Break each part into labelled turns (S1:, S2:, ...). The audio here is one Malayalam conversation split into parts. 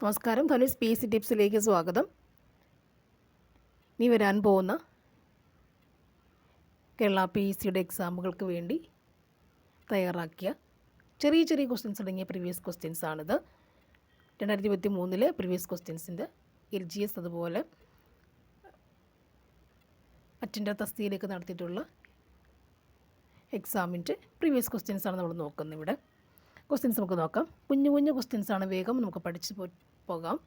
S1: നമസ്കാരം. ധനുഷ് പി സി ടിപ്സിലേക്ക് സ്വാഗതം. ഇനി വരാൻ പോകുന്ന കേരള പി സിയുടെ എക്സാമുകൾക്ക് വേണ്ടി തയ്യാറാക്കിയ ചെറിയ ചെറിയ ക്വസ്റ്റ്യൻസ് അടങ്ങിയ പ്രീവിയസ് ക്വസ്റ്റ്യൻസ് ആണിത്. രണ്ടായിരത്തി ഇരുപത്തി മൂന്നിലെ പ്രീവിയസ് ക്വസ്റ്റ്യൻസിന്റെ എൽ ജി എസ് അതുപോലെ അറ്റൻഡർ തസ്തിയിലേക്ക് നടത്തിയിട്ടുള്ള എക്സാമിന്റെ പ്രീവിയസ് ക്വസ്റ്റ്യൻസ് ആണ് നമ്മൾ നോക്കുന്നത് ഇവിടെ. ക്വസ്റ്റ്യൻസ് നമുക്ക് നോക്കാം. കുഞ്ഞു കുഞ്ഞു ക്വസ്റ്റ്യൻസ് ആണ് വേഗം നമുക്ക് പഠിച്ച് പോകാം.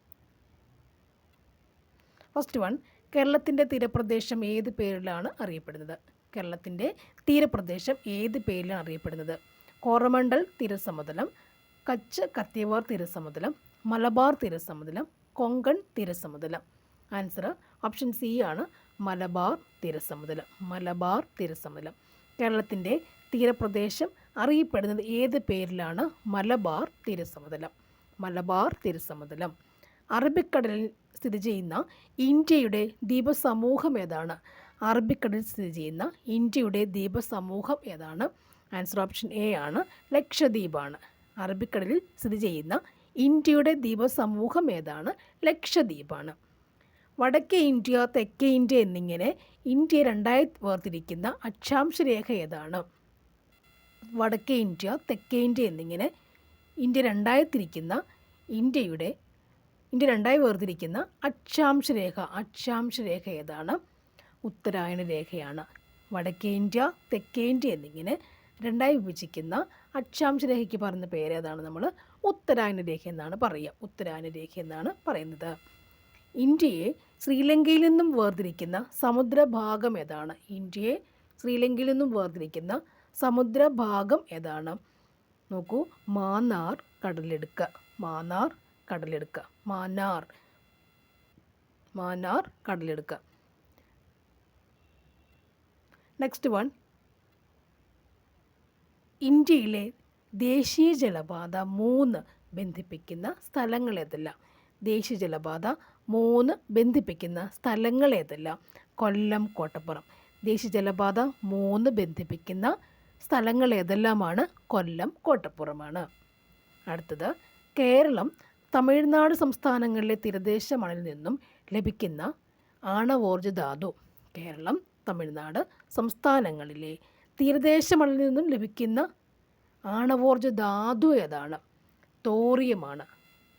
S1: ഫസ്റ്റ് വൺ കേരളത്തിന്റെ തീരപ്രദേശം ഏത് പേരിലാണ് അറിയപ്പെടുന്നത്? കേരളത്തിന്റെ തീരപ്രദേശം ഏത് പേരിലാണ് അറിയപ്പെടുന്നത്? കോറമണ്ടൽ തീരസമതലം കച്ച് കത്തിയവാർ തീരസമതലം മലബാർ തീരസമതലം കൊങ്കൺ തീരസമതലം. ആൻസർ ഓപ്ഷൻ സി ആണ് മലബാർ തീരസമതലം. മലബാർ തീരസമതലം. കേരളത്തിന്റെ തീരപ്രദേശം അറിയപ്പെടുന്നത് ഏത് പേരിലാണ്? മലബാർ തീരസമതലം. മലബാർ തീരസമതലം. അറബിക്കടലിൽ സ്ഥിതി ചെയ്യുന്ന ഇന്ത്യയുടെ ദ്വീപസമൂഹം ഏതാണ്? അറബിക്കടലിൽ സ്ഥിതി ചെയ്യുന്ന ഇന്ത്യയുടെ ദ്വീപസമൂഹം ഏതാണ്? ആൻസർ ഓപ്ഷൻ എ ആണ്. ലക്ഷദ്വീപാണ്. അറബിക്കടലിൽ സ്ഥിതി ചെയ്യുന്ന ഇന്ത്യയുടെ ദ്വീപസമൂഹം ഏതാണ്? ലക്ഷദ്വീപാണ്. വടക്കേ ഇന്ത്യ തെക്കേ ഇന്ത്യ എന്നിങ്ങനെ ഇന്ത്യ രണ്ടായി വേർതിരിക്കുന്ന അക്ഷാംശ രേഖ ഏതാണ്? വടക്കേ ഇന്ത്യ തെക്കേ ഇന്ത്യ എന്നിങ്ങനെ ഇന്ത്യ രണ്ടായി തിരിക്കുന്ന ഇന്ത്യയുടെ ഇന്ത്യ രണ്ടായി വേർതിരിക്കുന്ന അക്ഷാംശ രേഖ ഏതാണ്? ഉത്തരായണ രേഖയാണ്. വടക്കേ ഇന്ത്യ തെക്കേ ഇന്ത്യ എന്നിങ്ങനെ രണ്ടായി വിഭജിക്കുന്ന അക്ഷാംശ രേഖയ്ക്ക് പറയുന്ന പേരേതാണ് നമ്മൾ ഉത്തരായന രേഖ എന്നാണ് പറയുക. ഉത്തരായന രേഖ എന്നാണ് പറയുന്നത്. ഇന്ത്യയെ ശ്രീലങ്കയിൽ നിന്നും വേർതിരിക്കുന്ന സമുദ്രഭാഗം ഏതാണ്? ഇന്ത്യയെ ശ്രീലങ്കയിൽ നിന്നും വേർതിരിക്കുന്ന സമുദ്രഭാഗം ഏതാണ്? നോക്കൂ മാന്നാർ കടലെടുക്ക. മാന്നാർ കടലെടുക്ക. മാന്നാർ. മാന്നാർ കടലെടുക്ക. നെക്സ്റ്റ് വൺ ഇന്ത്യയിലെ ദേശീയ ജലപാത മൂന്ന് ബന്ധിപ്പിക്കുന്ന സ്ഥലങ്ങൾ ഏതെല്ലാം? ദേശീയ ജലപാത മൂന്ന് ബന്ധിപ്പിക്കുന്ന സ്ഥലങ്ങൾ ഏതെല്ലാം? കൊല്ലം കോട്ടപ്പുറം. ദേശീയ ജലപാത മൂന്ന് ബന്ധിപ്പിക്കുന്ന സ്ഥലങ്ങൾ ഏതെല്ലാമാണ്? കൊല്ലം കോട്ടപ്പുറമാണ്. അടുത്തത് കേരളം തമിഴ്നാട് സംസ്ഥാനങ്ങളിലെ തീരദേശ മണലിൽ നിന്നും ലഭിക്കുന്ന ആണവോർജ ധാതു. കേരളം തമിഴ്നാട് സംസ്ഥാനങ്ങളിലെ തീരദേശ മണലിൽ നിന്നും ലഭിക്കുന്ന ആണവോർജ ധാതു ഏതാണ്? തോറിയമാണ്.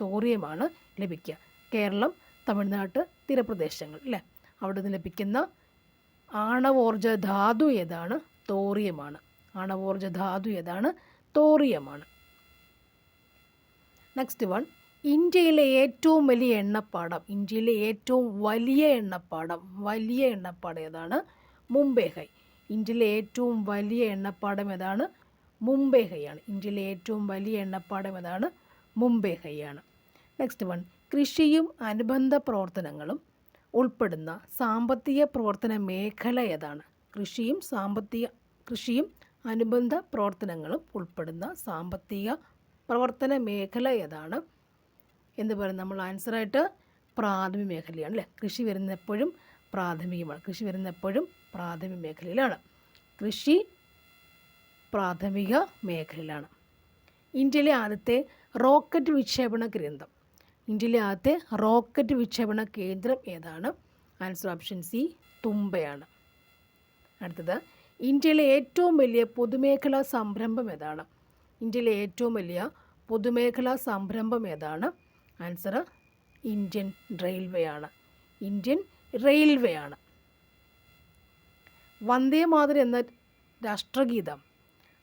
S1: തോറിയമാണ് ലഭിക്കുക. കേരളം തമിഴ്നാട്ട് തീരപ്രദേശങ്ങൾ അല്ലേ? അവിടെ നിന്ന് ലഭിക്കുന്ന ആണവോർജ ധാതു ഏതാണ്? തോറിയമാണ്. ആണവോർജ ധാതു ഏതാണ്? തോറിയമാണ്. നെക്സ്റ്റ് വൺ ഇന്ത്യയിലെ ഏറ്റവും വലിയ എണ്ണപ്പാടം ഇന്ത്യയിലെ ഏറ്റവും വലിയ എണ്ണപ്പാടം വലിയ എണ്ണപ്പാടം ഏതാണ്? മുംബൈ ഹൈ. ഇന്ത്യയിലെ ഏറ്റവും വലിയ എണ്ണപ്പാടം ഏതാണ്? മുംബൈ ഹൈ ആണ്. ഇന്ത്യയിലെ ഏറ്റവും വലിയ എണ്ണപ്പാടം ഏതാണ്? മുംബൈ ഹൈ ആണ്. നെക്സ്റ്റ് വൺ കൃഷിയും അനുബന്ധ പ്രവർത്തനങ്ങളും ഉൾപ്പെടുന്ന സാമ്പത്തിക പ്രവർത്തന മേഖല ഏതാണ്? കൃഷിയും സാമ്പത്തിക കൃഷിയും അനുബന്ധ പ്രവർത്തനങ്ങളും ഉൾപ്പെടുന്ന സാമ്പത്തിക പ്രവർത്തന മേഖല ഏതാണ്? എന്ന് പറയുന്നത് നമ്മൾ ആൻസറായിട്ട് പ്രാഥമിക മേഖലയാണ് അല്ലേ? കൃഷി വരുന്ന എപ്പോഴും പ്രാഥമികമാണ്. കൃഷി വരുന്ന എപ്പോഴും പ്രാഥമിക മേഖലയിലാണ്. കൃഷി പ്രാഥമിക മേഖലയിലാണ്. ഇന്ത്യയിലെ ആദ്യത്തെ റോക്കറ്റ് വിക്ഷേപണ കേന്ദ്രം ഇന്ത്യയിലെ ആദ്യത്തെ റോക്കറ്റ് വിക്ഷേപണ കേന്ദ്രം ഏതാണ്? ആൻസർ ഓപ്ഷൻ സി തുമ്പയാണ്. അടുത്തത് ഇന്ത്യയിലെ ഏറ്റവും വലിയ പൊതുമേഖലാ സംരംഭം ഏതാണ്? ഇന്ത്യയിലെ ഏറ്റവും വലിയ പൊതുമേഖലാ സംരംഭം ഏതാണ്? ആൻസർ ഇന്ത്യൻ റെയിൽവേ ആണ്. ഇന്ത്യൻ റെയിൽവേ ആണ്. വന്ദേ മാതരം എന്ന രാഷ്ട്രഗീതം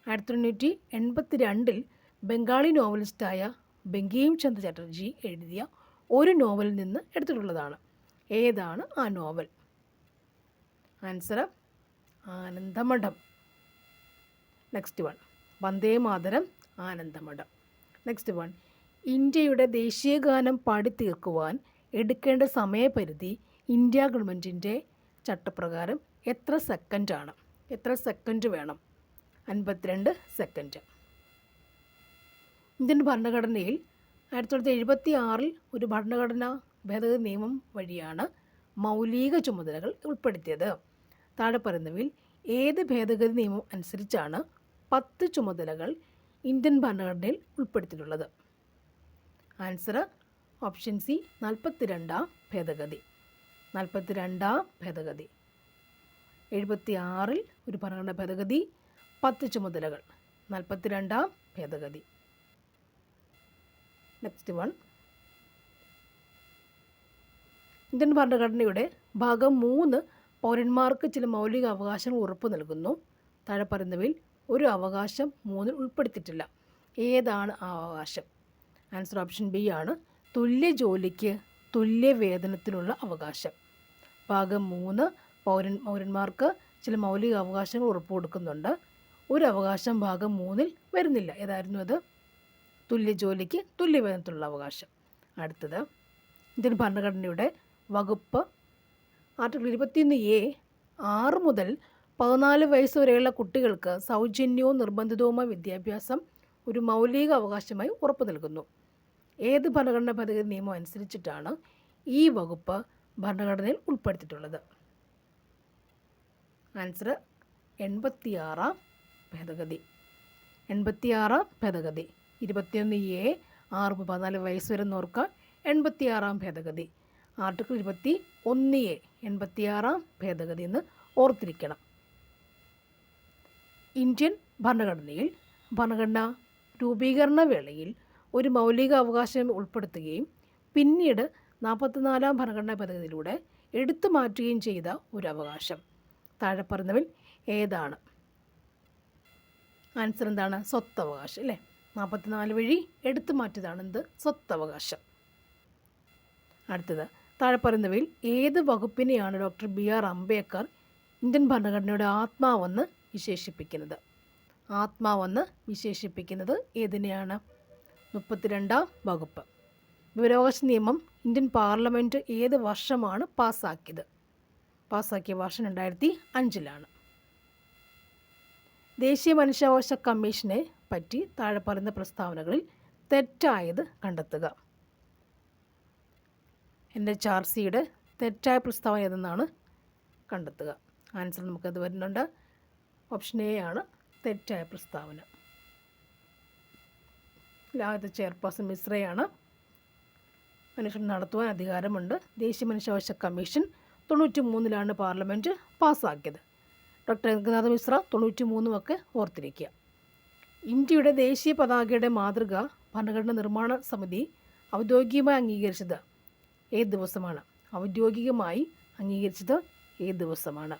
S1: ആയിരത്തി തൊണ്ണൂറ്റി എൺപത്തി രണ്ടിൽ ബംഗാളി നോവലിസ്റ്റായ ബംഗീം ചന്ദ്ര ചാറ്റർജി എഴുതിയ ഒരു നോവലിൽ നിന്ന് എടുത്തിട്ടുള്ളതാണ്. ഏതാണ് ആ novel? Answer Anandamath. Next one Vande Mataram Anandamath. Next one ഇന്ത്യയുടെ ദേശീയഗാനം പാടിത്തീർക്കുവാൻ എടുക്കേണ്ട സമയപരിധി ഇന്ത്യ ഗവൺമെന്റിന്റെ ചട്ടപ്രകാരം എത്ര സെക്കൻഡാണ് എത്ര സെക്കൻഡ് വേണം? അൻപത്തിരണ്ട് സെക്കൻഡ് ഇന്ത്യൻ ഭരണഘടനയിൽ ആയിരത്തി തൊള്ളായിരത്തി എഴുപത്തി ആറിൽ ഒരു ഭരണഘടനാ ഭേദഗതി നിയമം വഴിയാണ് മൗലിക ചുമതലകൾ ഉൾപ്പെടുത്തിയത്. താഴെ പറയുന്നവയിൽ ഏത് ഭേദഗതി നിയമം അനുസരിച്ചാണ് പത്ത് ചുമതലകൾ ഇന്ത്യൻ ഭരണഘടനയിൽ ഉൾപ്പെടുത്തിയിട്ടുള്ളത്? ആൻസർ ഓപ്ഷൻ സി നാൽപ്പത്തിരണ്ടാം ഭേദഗതി. നാൽപ്പത്തിരണ്ടാം ഭേദഗതി. എഴുപത്തി ആറിൽ ഒരു ഭരണഘടന ഭേദഗതി പത്ത് ചുമതലകൾ. നാൽപ്പത്തിരണ്ടാം ഭേദഗതി. നെക്സ്റ്റ് വൺ ഇന്ത്യൻ ഭരണഘടനയുടെ ഭാഗം മൂന്ന് പൗരന്മാർക്ക് ചില മൗലിക അവകാശങ്ങൾ ഉറപ്പു നൽകുന്നു. താഴെ പറയുന്നവയിൽ ഒരു അവകാശം മൂന്നിൽ ഉൾപ്പെടുത്തിയിട്ടില്ല. ഏതാണ് ആ അവകാശം? ആൻസർ ഓപ്ഷൻ ബി ആണ്. തുല്യ ജോലിക്ക് തുല്യ വേതനത്തിനുള്ള അവകാശം. ഭാഗം മൂന്ന് പൗരൻ പൗരന്മാർക്ക് ചില മൗലിക അവകാശങ്ങൾ ഉറപ്പു കൊടുക്കുന്നുണ്ട്. ഒരു അവകാശം ഭാഗം മൂന്നിൽ വരുന്നില്ല. ഏതായിരുന്നു അത്? തുല്യ ജോലിക്ക് തുല്യ വേതനത്തിലുള്ള അവകാശം. അടുത്തത് ഇന്ത്യൻ ഭരണഘടനയുടെ വകുപ്പ് ആർട്ടിക്കിൾ ഇരുപത്തിയൊന്ന് എ ആറ് മുതൽ പതിനാല് വയസ്സ് വരെയുള്ള കുട്ടികൾക്ക് സൗജന്യവും നിർബന്ധിതവുമായ വിദ്യാഭ്യാസം ഒരു മൗലിക അവകാശമായി ഉറപ്പു നൽകുന്നു. ഏത് ഭരണഘടനാ ഭേദഗതി നിയമം അനുസരിച്ചിട്ടാണ് ഈ വകുപ്പ് ഭരണഘടനയിൽ ഉൾപ്പെടുത്തിയിട്ടുള്ളത്? ആൻസർ എൺപത്തിയാറാം ഭേദഗതി. എൺപത്തിയാറാം ഭേദഗതി. ഇരുപത്തിയൊന്ന് എ ആറ് പതിനാല് വയസ്സ് വരെ നോർക്കുക എൺപത്തിയാറാം ഭേദഗതി. ആർട്ടിക്കിൾ ഇരുപത്തി ഒന്ന് എ എൺപത്തിയാറാം ഭേദഗതി എന്ന് ഓർത്തിരിക്കണം. ഇന്ത്യൻ ഭരണഘടനയിൽ ഭരണഘടന രൂപീകരണ വേളയിൽ ഒരു മൗലിക അവകാശം ഉൾപ്പെടുത്തുകയും പിന്നീട് നാൽപ്പത്തിനാലാം ഭരണഘടനാ ഭേദഗതിയിലൂടെ എടുത്തു മാറ്റുകയും ചെയ്ത ഒരു അവകാശം. താഴെ ഏതാണ്? ആൻസർ എന്താണ്? സ്വത്തവകാശം അല്ലേ? നാൽപ്പത്തിനാല് വഴി എടുത്തു മാറ്റിയതാണ് എന്ത്? സ്വത്തവകാശം. അടുത്തത് താഴെ പറയുന്നവയിൽ ഏത് വകുപ്പിനെയാണ് doctor B R Ambedkar Indian ഭരണഘടനയുടെ ആത്മാവെന്ന് വിശേഷിപ്പിക്കുന്നത്? ആത്മാവെന്ന് വിശേഷിപ്പിക്കുന്നത് ഏതിനെയാണ്? മുപ്പത്തിരണ്ടാം വകുപ്പ്. വിവരാവകാശ നിയമം ഇന്ത്യൻ പാർലമെന്റ് ഏത് വർഷമാണ് പാസ്സാക്കിയത്? പാസ്സാക്കിയ വർഷം രണ്ടായിരത്തി അഞ്ചിലാണ്. ദേശീയ മനുഷ്യാവകാശ കമ്മീഷനെ പറ്റി താഴെ പറയുന്ന പ്രസ്താവനകളിൽ തെറ്റായത് കണ്ടെത്തുക. എന്റെ ചാർസിയുടെ തെറ്റായ പ്രസ്താവന ഏതെന്നാണ് കണ്ടെത്തുക. ആൻസർ നമുക്കത് വരുന്നുണ്ട്. ഓപ്ഷൻ എ ആണ് തെറ്റായ പ്രസ്താവന. ആദ്യത്തെ ചെയർപേഴ്സൺ മിശ്രയാണ് അന്വേഷണം നടത്തുവാൻ അധികാരമുണ്ട്. ദേശീയ മനുഷ്യാവകാശ കമ്മീഷൻ തൊണ്ണൂറ്റി മൂന്നിലാണ് പാർലമെന്റ് പാസ്സാക്കിയത്. ഡോക്ടർ രംഗനാഥ് മിശ്ര തൊണ്ണൂറ്റി മൂന്നുമൊക്കെ ഓർത്തിരിക്കുക. ഇന്ത്യയുടെ ദേശീയ പതാകയുടെ മാതൃക ഭരണഘടന നിർമ്മാണ സമിതി ഔദ്യോഗികമായി അംഗീകരിച്ചത് ഏത് ദിവസമാണ്. ഔദ്യോഗികമായി അംഗീകരിച്ചത് ഏത് ദിവസമാണ്.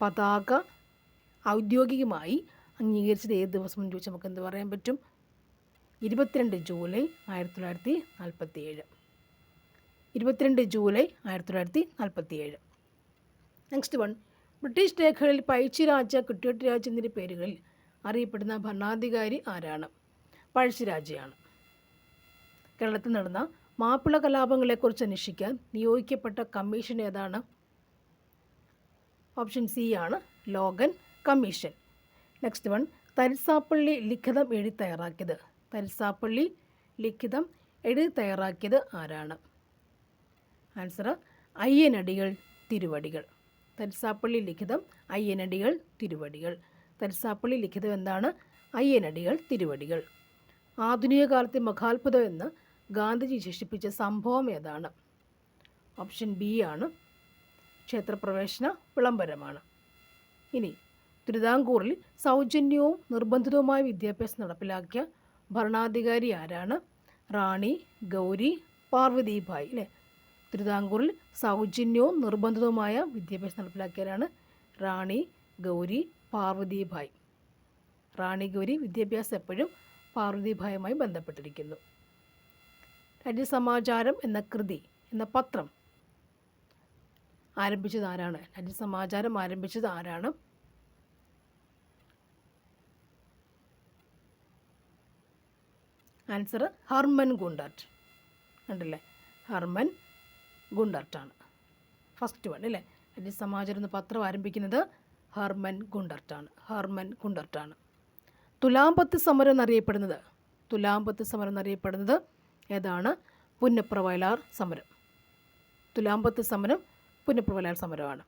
S1: പതാക ഔദ്യോഗികമായി അംഗീകരിച്ചത് ഏത് ദിവസം എന്ന് ചോദിച്ചാൽ നമുക്ക് എന്ത് പറയാൻ പറ്റും? ഇരുപത്തിരണ്ട് ജൂലൈ ആയിരത്തി തൊള്ളായിരത്തി നാൽപ്പത്തി ഏഴ് ഇരുപത്തിരണ്ട് ജൂലൈ ആയിരത്തി തൊള്ളായിരത്തി നാൽപ്പത്തി ഏഴ് നെക്സ്റ്റ് വൺ ബ്രിട്ടീഷ് രേഖകളിൽ പഴശ്ശിരാജ കുട്ടിയോട്ടിരാജ് എന്നീ പേരുകളിൽ അറിയപ്പെടുന്ന ഭരണാധികാരി ആരാണ്? പഴശ്ശിരാജയാണ് കേരളത്തിൽ നടന്ന മാപ്പിള കലാപങ്ങളെക്കുറിച്ച് അന്വേഷിക്കാൻ നിയോഗിക്കപ്പെട്ട കമ്മീഷൻ ഏതാണ്? ഓപ്ഷൻ സി ആണ് Logan commission. Next one Tharisapalli ലിഖിതം എഴുതി തയ്യാറാക്കിയത്. തരിസാപ്പള്ളി ലിഖിതം എഴുതി തയ്യാറാക്കിയത് ആരാണ്? ആൻസർ അയ്യനടികൾ തിരുവടികൾ. തരിസാപ്പള്ളി ലിഖിതം അയ്യനടികൾ തിരുവടികൾ. തരിസാപ്പള്ളി ലിഖിതം എന്താണ്? അയ്യനടികൾ തിരുവടികൾ. ആധുനിക കാലത്തെ മഹാത്ഭുതം എന്ന് ഗാന്ധിജി വിശേഷിപ്പിച്ച സംഭവം ഏതാണ്? ഓപ്ഷൻ ബി ആണ്. ക്ഷേത്രപ്രവേശന വിളംബരമാണ്. ഇനി തിരുവിതാംകൂറിൽ സൗജന്യവും നിർബന്ധിതവുമായ വിദ്യാഭ്യാസം നടപ്പിലാക്കിയ ഭരണാധികാരി ആരാണ്? റാണി ഗൗരി പാർവതിഭായ് അല്ലേ? തിരുവിതാംകൂറിൽ സൗജന്യവും നിർബന്ധിതവുമായ വിദ്യാഭ്യാസം നടപ്പിലാക്കിയവരാണ് റാണി ഗൗരി പാർവതിഭായ് റാണി ഗൗരി വിദ്യാഭ്യാസം എപ്പോഴും പാർവതിഭായുമായി ബന്ധപ്പെട്ടിരിക്കുന്നു. രാജ്യസമാചാരം എന്ന കൃതി എന്ന പത്രം. ആരംഭിച്ചത് ആരാണ്? രാജ്യസമാചാരം ആരംഭിച്ചത് ആരാണ്? Answer Hermann Gundert. കണ്ടില്ലേ? ഹർമൻ ഗുണ്ടർട്ടാണ്. ഫസ്റ്റ് വൺ അല്ലേ? രാജ്യസമാചാരം എന്ന പത്രം ആരംഭിക്കുന്നത് ഹർമൻ ഗുണ്ടർട്ടാണ്. ഹർമൻ ഗുണ്ടർട്ടാണ്. തുലാമ്പത്ത് സമരം എന്നറിയപ്പെടുന്നത്. തുലാമ്പത്ത് സമരം എന്നറിയപ്പെടുന്നത് ഏതാണ്? പുന്നപ്രവയലാർ സമരം. തുലാമ്പത്ത് സമരം പുന്നപ്രവയലാർ സമരമാണ്.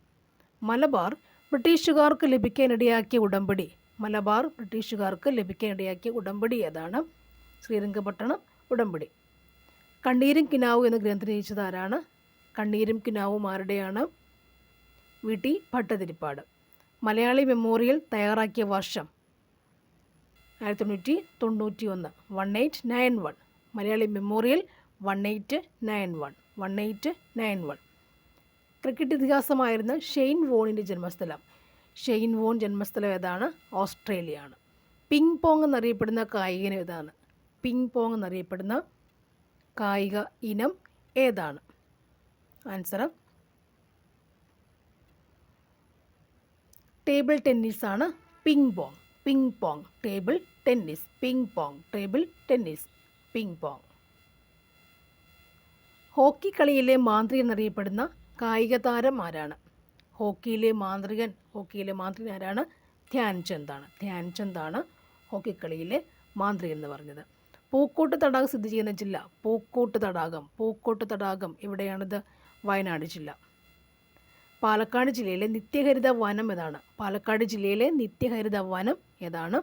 S1: മലബാർ ബ്രിട്ടീഷുകാർക്ക് ലഭിക്കാനിടയാക്കിയ ഉടമ്പടി. മലബാർ ബ്രിട്ടീഷുകാർക്ക് ലഭിക്കാനിടയാക്കിയ ഉടമ്പടി ഏതാണ്? ശ്രീരംഗപട്ടണം ഉടമ്പടി. കണ്ണീരും കിനാവും എന്ന ഗ്രന്ഥം രചിച്ചത് ആരാണ്? കണ്ണീരും കിനാവും ആരുടെയാണ്? V. T. Bhattathiripad. Malayali memorial തയ്യാറാക്കിയ വർഷം ആയിരത്തി തൊണ്ണൂറ്റി തൊണ്ണൂറ്റി ഒന്ന്. One eight nine one. Malayali memorial one eight nine one one eight nine one. Cricket ഇതിഹാസമായിരുന്ന Shane വോണിന്റെ ജന്മസ്ഥലം. ഷെയ്ൻ വോൺ ജന്മസ്ഥലം ഏതാണ്? ഓസ്ട്രേലിയ ആണ് പിങ് പോങ് എന്നറിയപ്പെടുന്ന കായിക ഇനം ഏതാണ്? പിങ് പോങ് എന്നറിയപ്പെടുന്ന കായിക ഇനം ഏതാണ്? Answer table ടെന്നീസാണ് ping pong. Ping pong table tennis. Ping pong table tennis. Ping pong hockey കളിയിലെ മാന്ത്രികൻ എന്നറിയപ്പെടുന്ന കായിക താരം ആരാണ്? ഹോക്കിയിലെ മാന്ത്രികൻ ഹോക്കിയിലെ മാന്ത്രികൻ ആരാണ്? ധ്യാൻചന്ദാണ്. ധ്യാൻചന്ദാണ് ഹോക്കി കളിയിലെ മാന്ത്രികൻ എന്ന് പറഞ്ഞത്. പൂക്കോട്ട് തടാകം സ്ഥിതി ചെയ്യുന്ന ജില്ല പൂക്കോട്ട് തടാകം. പൂക്കോട്ട് തടാകം എവിടെയാണിത്? വയനാട് ജില്ല. പാലക്കാട് ജില്ലയിലെ നിത്യഹരിത വനം ഏതാണ്? പാലക്കാട് ജില്ലയിലെ നിത്യഹരിത വനം ഏതാണ്?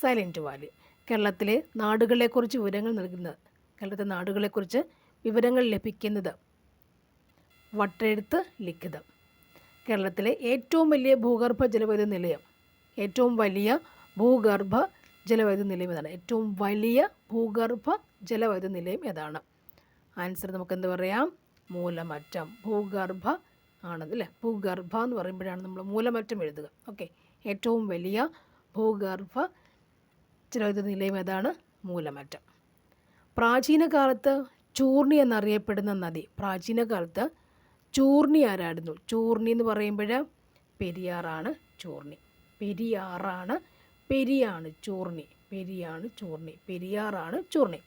S1: Silent Valley. കേരളത്തിലെ നാടുകളെക്കുറിച്ച് വിവരങ്ങൾ നൽകുന്നത് കേരളത്തിലെ നാടുകളെക്കുറിച്ച് വിവരങ്ങൾ ലഭിക്കുന്നത് വട്ടെഴുത്ത് ലിഖിതം. കേരളത്തിലെ ഏറ്റവും വലിയ ഭൂഗർഭ ജലവൈദ്യുത നിലയം ഏറ്റവും വലിയ ഭൂഗർഭ ജലവൈദ്യുത നിലയം ഏതാണ്? ഏറ്റവും വലിയ ഭൂഗർഭ ജലവൈദ്യുത നിലയം ഏതാണ്? ആൻസർ നമുക്ക് എന്ത് പറയാം? മൂലമറ്റം. ഭൂഗർഭ ആണത് അല്ലേ? ഭൂഗർഭ എന്ന് പറയുമ്പോഴാണ് നമ്മൾ മൂലമറ്റം എഴുതുക. ഓക്കെ. ഏറ്റവും വലിയ ഭൂഗർഭ നിലയം ഏതാണ് മൂലമറ്റം. പ്രാചീന കാലത്ത് ചൂർണി എന്നറിയപ്പെടുന്ന നദി. പ്രാചീന കാലത്ത് ചൂർണി ആരായിരുന്നു ചൂർണി എന്ന് പറയുമ്പോൾ പെരിയാറാണ് ചൂർണി. പെരിയാറാണ് പെരിയാണ് ചൂർണി. പെരിയാണ് ചൂർണി. പെരിയാറാണ് ചൂർണി.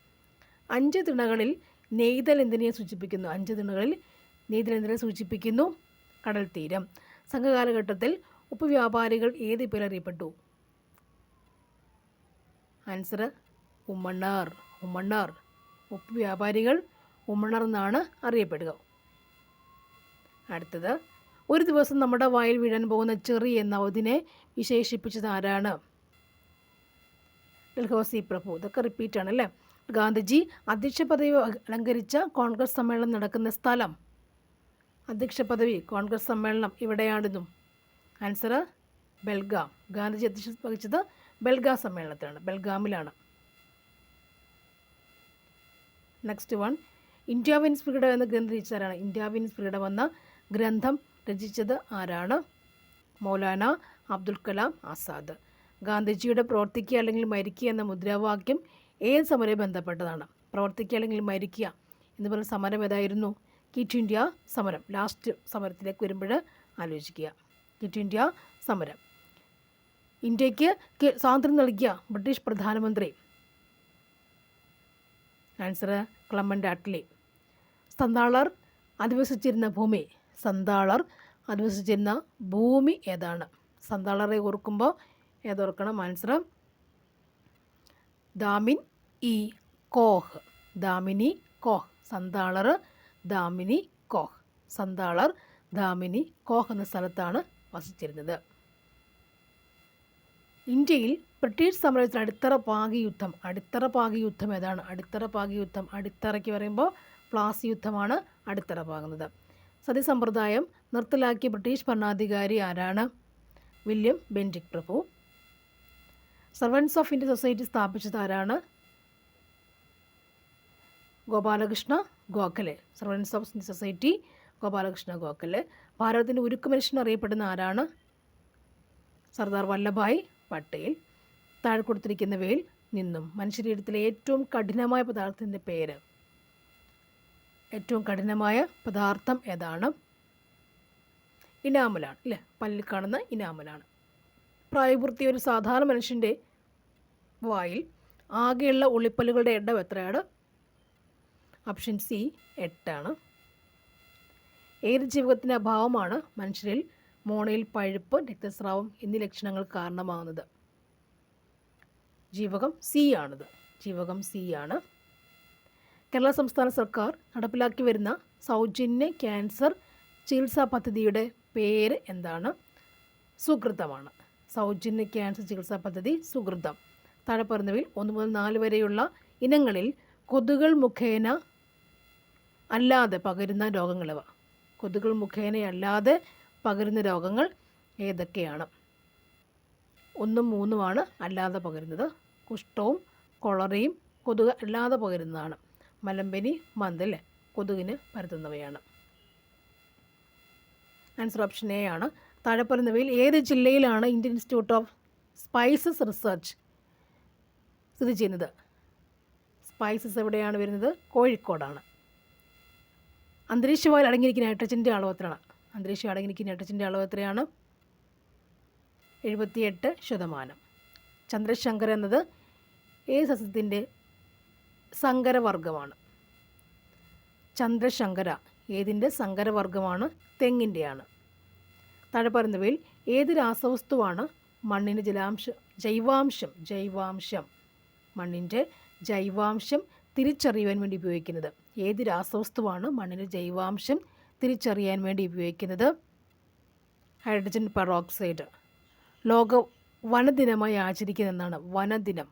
S1: അഞ്ച് തിണകളിൽ നെയ്തൽ എന്തിനെ സൂചിപ്പിക്കുന്നു? അഞ്ച് തിണകളിൽ നെയ്തൽ എന്തിനെ സൂചിപ്പിക്കുന്നു? കടൽ തീരം സംഘകാലഘട്ടത്തിൽ ഉപ്പ് വ്യാപാരികൾ ഏത് പേരറിയപ്പെട്ടു? ആൻസർ ഉമ്മണ്ണാർ ഉമ്മണ്ണാർ ഉപ്പ് വ്യാപാരികൾ ഉമ്മണ്ണാർ എന്നാണ് അറിയപ്പെടുക. അടുത്തത് ഒരു ദിവസം നമ്മുടെ വായിൽ വീഴാൻ പോകുന്ന ചെറി എന്ന അതിനെ വിശേഷിപ്പിച്ചത് ആരാണ്? ഡൽഹൌസി പ്രഭു. ഇതൊക്കെ റിപ്പീറ്റാണ് അല്ലേ? ഗാന്ധിജി അധ്യക്ഷ പദവി അലങ്കരിച്ച കോൺഗ്രസ് സമ്മേളനം നടക്കുന്ന സ്ഥലം. അധ്യക്ഷ പദവി കോൺഗ്രസ് സമ്മേളനം ഇവിടെയാണെന്നും ആൻസർ ബെൽഗാം. ഗാന്ധിജി അധ്യക്ഷ വഹിച്ചത് ബെൽഗാം സമ്മേളനത്തിലാണ് ബെൽഗാമിലാണ്. Next one India wins freedom എന്ന ഗ്രന്ഥം രചിച്ചാരാണ് ഇന്ത്യ വിൻസ് ഫ്രീഡം എന്ന ഗ്രന്ഥം രചിച്ചത് ആരാണ്? മൗലാന അബ്ദുൽ കലാം ആസാദ്. ഗാന്ധിജിയുടെ പ്രവർത്തിക്കുക അല്ലെങ്കിൽ മരിക്കുക എന്ന മുദ്രാവാക്യം ഏത് സമരം ബന്ധപ്പെട്ടതാണ്. പ്രവർത്തിക്കുക അല്ലെങ്കിൽ മരിക്കുക എന്ന് പറഞ്ഞ സമരം ഏതായിരുന്നു? കിറ്റ് ഇന്ത്യ സമരം. ലാസ്റ്റ് സമരത്തിലേക്ക് വരുമ്പോൾ ആലോചിക്കുക. കിറ്റ് ഇന്ത്യ സമരം. ഇന്ത്യയ്ക്ക് സ്വാതന്ത്ര്യം നൽകിയ ബ്രിട്ടീഷ് പ്രധാനമന്ത്രി. ആൻസർ ക്ലമന്റ് ആറ്റ്ലി സന്താളർ അധിവസിച്ചിരുന്ന ഭൂമി. സന്താളർ അധിവസിച്ചിരുന്ന ഭൂമി ഏതാണ്? സന്താളറെ ഓർക്കുമ്പോൾ ഏതോർക്കണം? ആൻസർ ദാമിൻ ഇ കോഹ്. ദാമിനി കോഹ്. സന്താളർ ദാമിനി കോഹ്. സന്താളർ ദാമിനി കോഹ് എന്ന സ്ഥലത്താണ് വസിച്ചിരുന്നത്. ഇന്ത്യയിൽ ബ്രിട്ടീഷ് സാമ്രാജ്യത്തിൽ അടിത്തറ പാകി യുദ്ധം അടിത്തറ പാകി യുദ്ധം ഏതാണ്? അടിത്തറ പാകി യുദ്ധം അടിത്തറയ്ക്ക് പറയുമ്പോൾ പ്ലാസി യുദ്ധമാണ് അടിത്തറ പാകുന്നത്. സതി സമ്പ്രദായം നിർത്തലാക്കിയ ബ്രിട്ടീഷ് ഭരണാധികാരി ആരാണ്? വില്യം ബെൻഡിക് പ്രഭു. സർവൻസ് ഓഫ് ഇന്ത്യ സൊസൈറ്റി സ്ഥാപിച്ചത് ആരാണ്? Gopalakrishna Gokhale. Servants of India society Gopalakrishna Gokhale. ഭാരതത്തിന്റെ ഉരുക്കു മനുഷ്യൻ അറിയപ്പെടുന്ന ആരാണ്? സർദാർ വല്ലഭായ് പട്ടേൽ താഴെ കൊടുത്തിരിക്കുന്നവയിൽ നിന്നും മനുഷ്യരീരത്തിലെ ഏറ്റവും കഠിനമായ പദാർത്ഥത്തിന്റെ പേര്. ഏറ്റവും കഠിനമായ പദാർത്ഥം ഏതാണ്? ഇനാമലാണ് അല്ലേ? പല്ലിൽ കാണുന്ന ഇനാമലാണ്. പ്രായപൂർത്തി ഒരു സാധാരണ മനുഷ്യന്റെ വായിൽ ആകെയുള്ള ഉള്ളിപ്പല്ലുകളുടെ എണ്ണം എത്രയാണ്? ഓപ്ഷൻ സി എട്ടാണ്. ഏത് ജീവകത്തിന്റെ അഭാവമാണ് മനുഷ്യരിൽ മോണയിൽ പഴുപ്പ് രക്തസ്രാവം എന്നീ ലക്ഷണങ്ങൾ കാരണമാകുന്നത്. ജീവകം സി ആണിത്. ജീവകം സി ആണ്. കേരള സംസ്ഥാന സർക്കാർ നടപ്പിലാക്കി വരുന്ന സൗജന്യ ക്യാൻസർ ചികിത്സാ പദ്ധതിയുടെ പേര് എന്താണ്? സുഹൃതമാണ് സൗജന്യ ക്യാൻസർ ചികിത്സാ പദ്ധതി സുഹൃതം താഴെ പറഞ്ഞവയിൽ ഒന്ന് മുതൽ നാല് വരെയുള്ള ഇനങ്ങളിൽ കൊതുകൾ മുഖേന അല്ലാതെ പകരുന്ന രോഗങ്ങളവ. മുഖേന മുഖേനയല്ലാതെ പകരുന്ന രോഗങ്ങൾ ഏതൊക്കെയാണ്? ഒന്നും മൂന്നുമാണ് അല്ലാതെ പകരുന്നത്. കുഷ്ഠവും കൊളറയും കൊതുക് അല്ലാതെ പകരുന്നതാണ്. മലമ്പനി മന്തൽ കൊതുകിന് പരത്തുന്നവയാണ്. ആൻസർ ഓപ്ഷൻ എ ആണ്. താഴെ പറയുന്നവയിൽ ഏത് ജില്ലയിലാണ് Indian institute of spices research സ്ഥിതി ചെയ്യുന്നത്? സ്പൈസസ് എവിടെയാണ് വരുന്നത്? കോഴിക്കോടാണ്. അന്തരീക്ഷവായിൽ അടങ്ങിയിരിക്കുന്ന നൈട്രജന്റെ അളവ് എത്രയാണ്? അന്തരീക്ഷം അടങ്ങിയിരിക്കുന്ന നൈട്രജന്റെ അളവ് എത്രയാണ്? എഴുപത്തിയെട്ട് ശതമാനം. ചന്ദ്രശങ്കർ എന്നത് ഏത് സസ്യത്തിന്റെ സങ്കരവർഗമാണ് ചന്ദ്രശങ്കര ഏതിന്റെ സങ്കരവർഗമാണ് തെങ്ങിന്റെയാണ് താഴെ പറയുന്നവയിൽ ഏത് രാസവസ്തുവാണ് മണ്ണിന്റെ ജലാംശം ജൈവാംശം ജൈവാംശം മണ്ണിന്റെ ജൈവാംശം തിരിച്ചറിയുവാൻ വേണ്ടി ഉപയോഗിക്കുന്നത്? ഏത് രാസവസ്തുവാണ് മണ്ണിന്റെ ജൈവാംശം തിരിച്ചറിയാൻ വേണ്ടി ഉപയോഗിക്കുന്നത് ഹൈഡ്രജൻ പെറോക്സൈഡ്. ലോക വനദിനമായി ആചരിക്കുന്ന എന്നാണ് വനദിനം.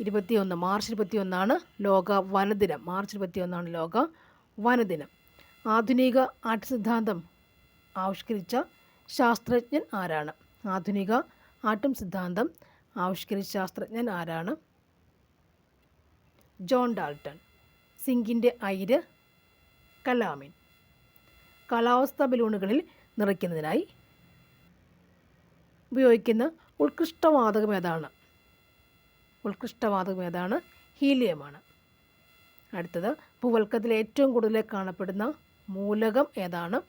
S1: ഇരുപത്തിയൊന്ന് മാർച്ച് ഇരുപത്തിയൊന്നാണ് ലോക വനദിനം. മാർച്ച് ഇരുപത്തിയൊന്നാണ് ലോക വനദിനം. ആധുനിക ആട്ട് സിദ്ധാന്തം ആവിഷ്കരിച്ച ശാസ്ത്രജ്ഞൻ ആരാണ്? ആധുനിക ആട്ടും സിദ്ധാന്തം ആവിഷ്കരിച്ച ശാസ്ത്രജ്ഞൻ ആരാണ്? John Dalton. സിങ്കിന്റെ അയിര് കലാമിൻ. കാലാവസ്ഥാ ബലൂണുകളിൽ നിറയ്ക്കുന്നതിനായി ഉപയോഗിക്കുന്ന ഉത്കൃഷ്ടവാതകം ഏതാണ്? ഉത്കൃഷ്ടവാതകം ഏതാണ്? ഹീലിയമാണ്. അടുത്തത് ഭൂവൽക്കത്തിൽ ഏറ്റവും കൂടുതൽ കാണപ്പെടുന്ന മൂലകം ഏതാണ്?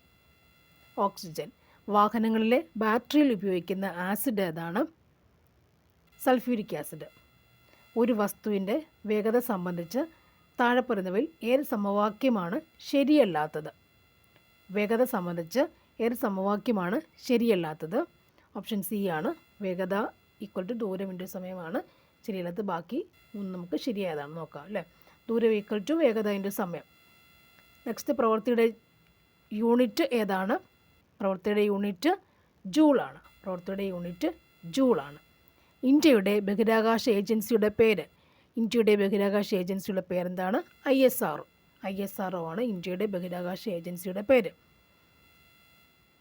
S1: ഓക്സിജൻ. വാഹനങ്ങളിലെ ബാറ്ററിയിൽ ഉപയോഗിക്കുന്ന ആസിഡ് ഏതാണ്? Sulphuric acid. ഒരു വസ്തുവിന്റെ വേഗത സംബന്ധിച്ച് താഴെ പറയുന്നവയിൽ ഏത് സമവാക്യമാണ് ശരിയല്ലാത്തത്. വേഗത സംബന്ധിച്ച് ഏത് സമവാക്യമാണ് ശരിയല്ലാത്തത്. ഓപ്ഷൻ സി ആണ്. വേഗത ഈക്വൽ ടു ദൂരം ഇന്റു സമയമാണ്. ശരിയല്ലാത്തത് ബാക്കി മൂന്ന് നമുക്ക് ശരിയായതാണ്. നോക്കാം അല്ലേ? ദൂരം ഈക്വൽ ടു വേഗത ഇന്റു സമയം. നെക്സ്റ്റ് പ്രവൃത്തിയുടെ യൂണിറ്റ് ഏതാണ്? പ്രവൃത്തിയുടെ യൂണിറ്റ് ജൂളാണ് പ്രവൃത്തിയുടെ യൂണിറ്റ് ജൂളാണ് ഇന്ത്യയുടെ ബഹിരാകാശ ഏജൻസിയുടെ പേര് ഇന്ത്യയുടെ ബഹിരാകാശ ഏജൻസിയുടെ പേരെന്താണ്? I S R I S R O ആണ് ഇന്ത്യയുടെ ബഹിരാകാശ ഏജൻസിയുടെ പേര്.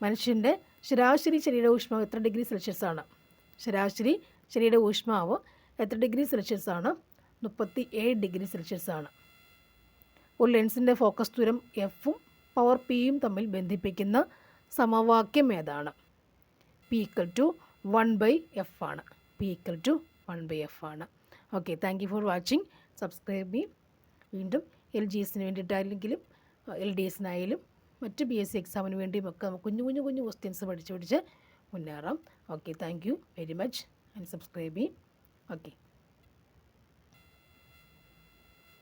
S1: മനുഷ്യന്റെ ശരാശരി ശരീര ഊഷ്മാവ് എത്ര ഡിഗ്രി സെൽഷ്യസ് ആണ്? ശരാശരി ശരീര ഊഷ്മാവ് എത്ര ഡിഗ്രി സെൽഷ്യസ് ആണ്? മുപ്പത്തി ഏഴ് ഡിഗ്രി സെൽഷ്യസ് ആണ്. ഒരു ലെൻസിന്റെ ഫോക്കസ് ദൂരം എഫും പവർ പിയും തമ്മിൽ ബന്ധിപ്പിക്കുന്ന സമവാക്യം ഏതാണ്? P equal to one by F ആണ്. P equal to one by F ആണ്. Okay thank you for watching subscribe me വീണ്ടും എൽ ജി എസിന് വേണ്ടിയിട്ടാണെങ്കിലും എൽ ഡി എസിനായാലും മറ്റ് ബി എസ് സി എക്സാമിന് വേണ്ടിയും ഒക്കെ കുഞ്ഞു കുഞ്ഞു കുഞ്ഞു ക്വസ്റ്റ്യൻസ് പഠിച്ച് പഠിച്ച് മുന്നേറാം. Okay thank you very much and subscribe me okay